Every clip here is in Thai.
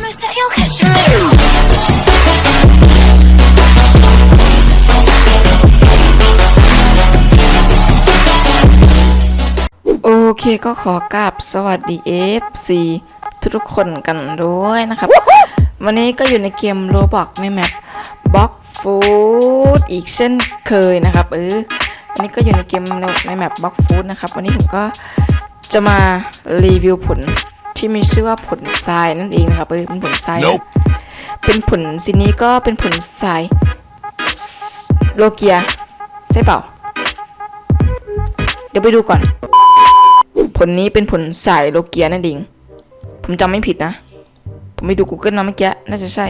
promise that you'll catch me. โอเคก็ขอกราบสวัสดี FC ทุกๆคนกันด้วยนะครับ วันนี้ก็อยู่ในเกมโรบอกในแมปบล็อกฟูดอีกเช่นเคยนะครับเออวันนี้ก็อยู่ในเกมในในแมปบล็อกฟูดนะครับ วันนี้ผมก็จะมารีวิวผล ที่มีชื่อว่าผลทรายนั่นเองนะครับเออเป็นผลทรายนะ Nope เป็นผลสินี้ก็เป็นผลทรายโลเกียใช่เปล่า เดี๋ยวไปดูก่อน ผลนี้เป็นผลสายโลเกียนั่นเอง ผมจำไม่ผิดนะ ผมไปดู Google มาเมื่อกี้ น่าจะใช่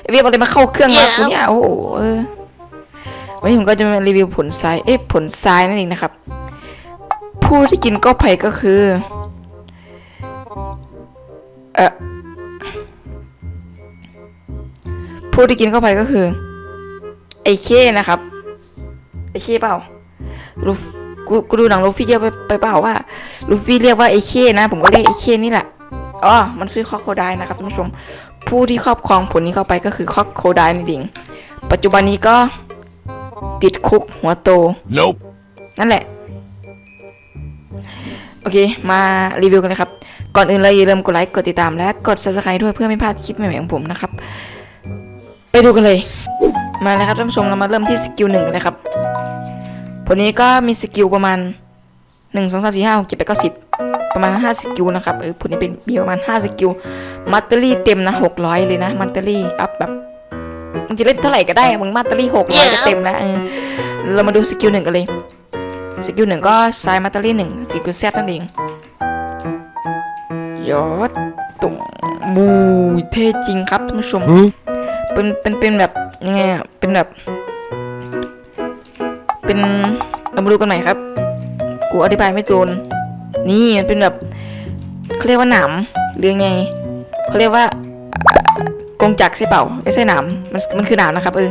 ไอ้เวียบอะไรมาเข้าเครื่องวะกูเนี่ย โอ้โหเออวันนี้ผมก็จะมารีวิวผลทราย เอ๊ะ ผลทรายนั่นเองนะครับ ผู้ที่กินก็ไผ่ก็คือ เออผู้ที่กินเข้าไปก็คือ ไอ้เคนะครับ ไอ้เคเปล่าลูฟกูกูดูหนังลูฟี่เยอะไปไปเปล่าว่าลูฟี่เรียกว่าไอ้เคนะ ผมก็เรียกไอ้เคนี่แหละอ๋อมันซื้อคอกโคไดนะครับท่านผู้ชม ผู้ที่ครอบครองผลนี้เข้าไปก็คือคอกโคไดนั่นเองปัจจุบันนี้ก็ติดคุกหัวโต Nope. นั่นแหละ โอเค มารีวิวกันเลยครับ ก่อนอื่นเลยอย่าลืมกดไลค์กดติดตามและกด subscribe ด้วยเพื่อไม่พลาดคลิปใหม่ๆของผมนะครับ ไปดูกันเลย มาเลยครับท่านผู้ชมเรามาเริ่มที่สกิลหนึ่งกันเลยครับผลนี้ก็มีสกิลประมาณหนึ่งสองสามสี่ห้าหกเจ็ดแปดเก้าสิบประมาณห้าสกิลนะครับเออผลนี้เป็นมีประมาณห้าสกิลมัตเตอรี่เต็มนะหกร้อยเลยนะมัตเตอรี่อัพแบบมึงจะเล่นเท่าไหร่ก็ได้มึงมัตเตอรี่หกร้อยก็เต็มแล้วเออเรามาดูสกิลหนึ่งกันเลยสกิลหนึ่งก็ไซมัตเตอรี่หนึ่งสกิลแซดนั่นเอง ยอดตุ่มบูยเท่จริงครับท่านผู้ชม เป็นเป็นเป็นแบบยังไงอะเป็นแบบ เป็นเรามาดูกันใหม่ครับ กูอธิบายไม่โจนนี่มันเป็นแบบเขาเรียกว่าหนามหรือไงเขาเรียกว่ากงจักรใช่เปล่าไม่ใช่หนามมันมันคือหนามนะครับเออ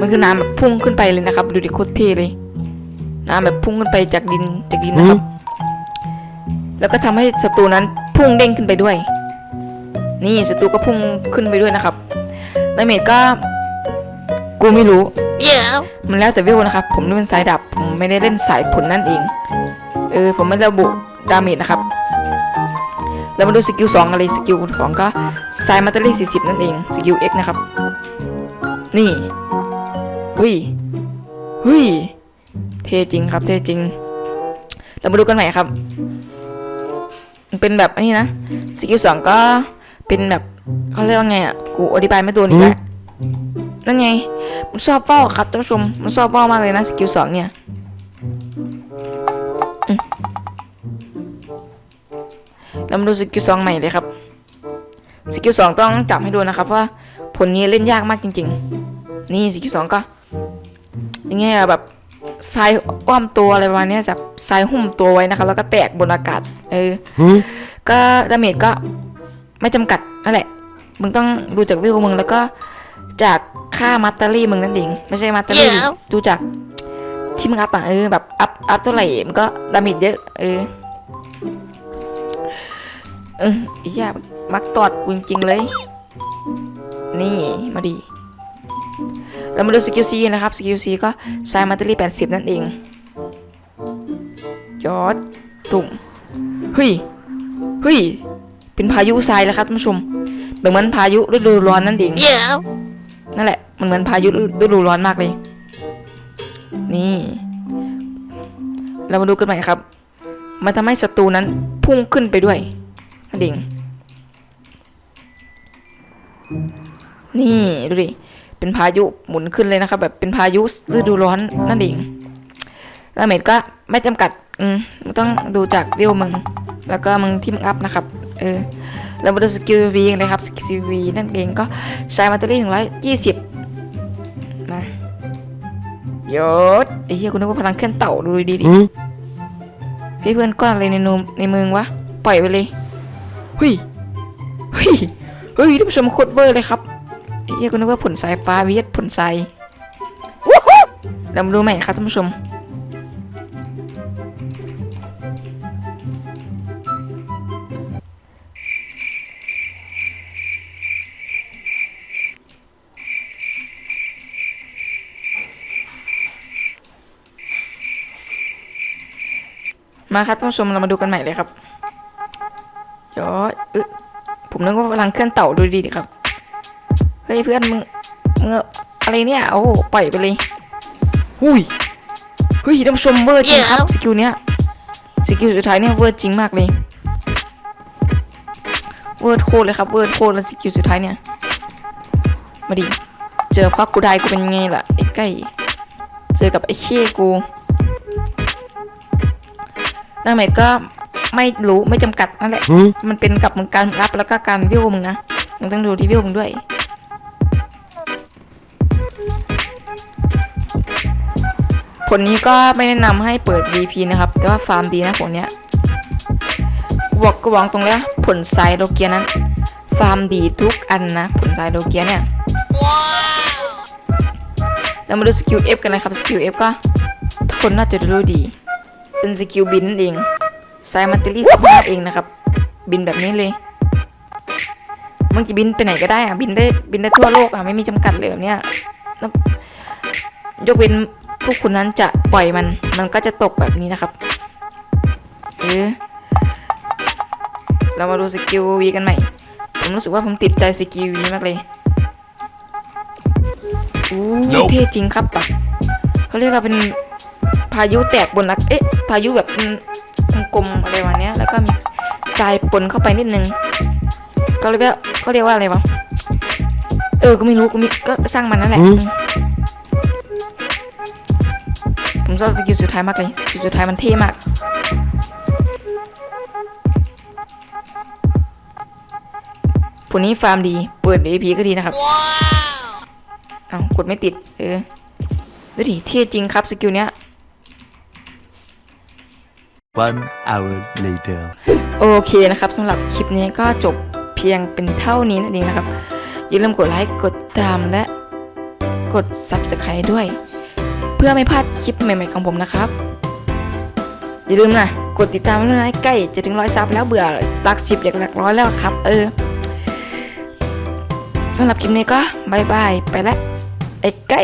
มันคือหนามแบบพุ่งขึ้นไปเลยนะครับ ดูดิโคตรเท่เลยหนามแบบพุ่งขึ้นไปจากดินจากดินนะครับ แล้วก็ทำให้ศัตรูนั้น พุ่งเด้งขึ้นไปด้วย นี่ศัตรูก็พุ่งขึ้นไปด้วยนะครับดาเมจก็ กูไม่รู้ Yeah. มันแล้วแต่วิวนะครับ ผมเล่นสายดับ ผมไม่ได้เล่นสายผลนั่นเอง เออ ผมไม่ระบุดาเมจนะครับแล้วมาดูสกิลสองอะไรสกิลสองก็สายมัตเตอรี่สี่สิบนั่นเอง สกิล X นะครับ นี่หุยหุยเท่จริงครับ เท่จริง เรามาดูกันใหม่ครับมัน เป็นแบบอันนี้นะสกิลสองก็เป็นแบบเขาเรียกว่าไงอะกูอธิบายไม่ตัวนี้แหละนั่นไงมันชอบเป้าครับท่านผู้ชมมันชอบเป้ามากเลยนะสกิลสองเนี่ยอืมเรามาดูสกิลสองใหม่เลยครับสกิลสองต้องจับให้ดูนะครับว่าผลนี้เล่นยากมากจริง ๆ นี่สกิลสองก็ยังไงอะแบบ ทรายอ้อมตัวอะไรประมาณเนี้ยจับทรายหุ้มตัวไว้นะครับแล้วก็แตกบนอากาศ เออ ก็ดาเมจก็ไม่จำกัดนั่นแหละ มึงต้องดูจากวิวมึงแล้วก็จากค่ามัตเตอรี่มึงนั่นเอง ไม่ใช่มัตเตอรี่เดี๋ยวดูจากที่มึงอัพอะเออแบบอัพอัพเท่าไหร่มันก็ดาเมจเยอะ เออ เออไอ้เหี้ยมักตอดกูจริงๆเลย นี่มาดี เรามาดูสกิลซีนะครับ สกิลซีก็ไซมัตเตอรี่80นั่นเองยอดตุ่มเฮ้ยเฮ้ย เป็นพายุทรายแล้วครับท่านผู้ชมเหมือนพายุฤดูร้อนนั่นเองนั่นแหละ มันเหมือนพายุฤดูร้อนมากเลย นี่ เรามาดูกันใหม่ครับ มันทำให้ศัตรูนั้นพุ่งขึ้นไปด้วยนั่นเอง นี่ ดูดิ เป็นพายุหมุนขึ้นเลยนะครับแบบเป็นพายุฤดูร้อนนั่นเองดาเมจก็ไม่จำกัด อืมมึงต้องดูจากวิวมึง แล้วก็มึงที่มึงอัพนะครับ เออเรามาดูสกิลวีกันเลยครับ สกิลวีนั่นเองก็ใช้แบตเตอรี่หนึ่งร้อยยี่สิบมาโยดไอ้เหี้ยคุณนึกว่าพลังเคลื่อนเต่าดูดีดิพี่เพื่อนก้อนอะไรในนูมในมือวะ ปล่อยไปเลยเฮ้ยเฮ้ยเฮ้ยท่านผู้ชมโคตรเวอร์เลยครับไอ้ เฮียกูนึกว่าผลสายฟ้าเวียดผลสายเรามาดูใหม่ครับท่านผู้ชมมาครับท่านผู้ชมเรามาดูกันใหม่เลยครับเดี๋ยผมนึกว่าพลังเคลื่อนเต่าดูดีดีครับ เฮ้ยเพื่อนมึงมึงอะไรเนี่ยโอ้ปล่อยไปเลยหุยเฮ้ยท่านผู้ชมเวอร์จริงครับสกิลเนี้ยสกิลสุดท้ายเนี่ยเวอร์จริงมากเลยเวิร์ดโคตรเลยครับเวิร์ดโคตรแล้วสกิลสุดท้ายเนี่ย มาดิ เจอควักกูได้กูเป็นไงล่ะ ไอ้ใกล้ เจอกับไอ้เชี่ยกูดาเมจก็ไม่รู้ไม่จำกัดนั่นแหละ มันเป็นกับมึงการรับแล้วก็การวิวมึงนะ มึงต้องดูที่วิวมึงด้วย ผลนี้ก็ไม่แนะนำให้เปิด VP นะครับ แต่ว่าฟาร์มดีนะผลเนี้ยบอกก็บอกตรงเลยนะผลไซโลเกียนั้น ฟาร์มดีทุกอันนะ ผลไซโลเกียเนี่ยเรามาดูสกิล F กันนะครับ สกิล F ก็ทุกคนน่าจะรู้ดี เป็นสกิลบินนั่นเองไซมันเตอรี่สมาเองนะครับ บินแบบนี้เลยมึงจะบินไปไหนก็ได้อะบินได้บินได้ทั่วโลกอะไม่มีจำกัดเลยแบบเนี้ยแล้วยกเว้นพ วกคุณนั้นจะปล่อยมัน มันก็จะตกแบบนี้นะครับเออเรามาดูสกิลวีกันใหม่ ผมรู้สึกว่าผมติดใจสกิลวีมากเลยอู้ Nope เท่จริงครับปะเขาเรียกว่าเป็นพายุแตกบนรักเอ๊ะ พายุแบบเป็นกลมๆอะไรวะเนี้ย แล้วก็มีทรายปนเข้าไปนิดนึง ก็เรียกว่าก็เรียกว่าอะไรวะ เออ ก็ไม่รู้ ก็มีก็สร้างมันนั่นแหละอืมอืม ผมชอบสกิลสุดท้ายมากเลยสกิลสุดท้ายมันเท่มากผลนี้ฟาร์มดี เปิด AP ก็ดีนะครับ เอากดไม่ติด เออดูดิเท่จริงครับสกิลเนี้ย One hour later. โอเคนะครับสำหรับคลิปนี้ก็จบเพียงเป็นเท่านี้นั่นเองนะครับ อย่าลืมกดไลค์ กดติดตามและกด Subscribe ด้วย เพื่อไม่พลาดคลิปใหม่ๆของผมนะครับ อย่าลืมนะกดติดตามด้วยนะใกล้จะถึงร้อยซับแล้วเบื่อหลักสิบอยากหลักร้อยแล้วครับ เออสำหรับคลิปนี้ก็บายบายไปละไอ้ใกล้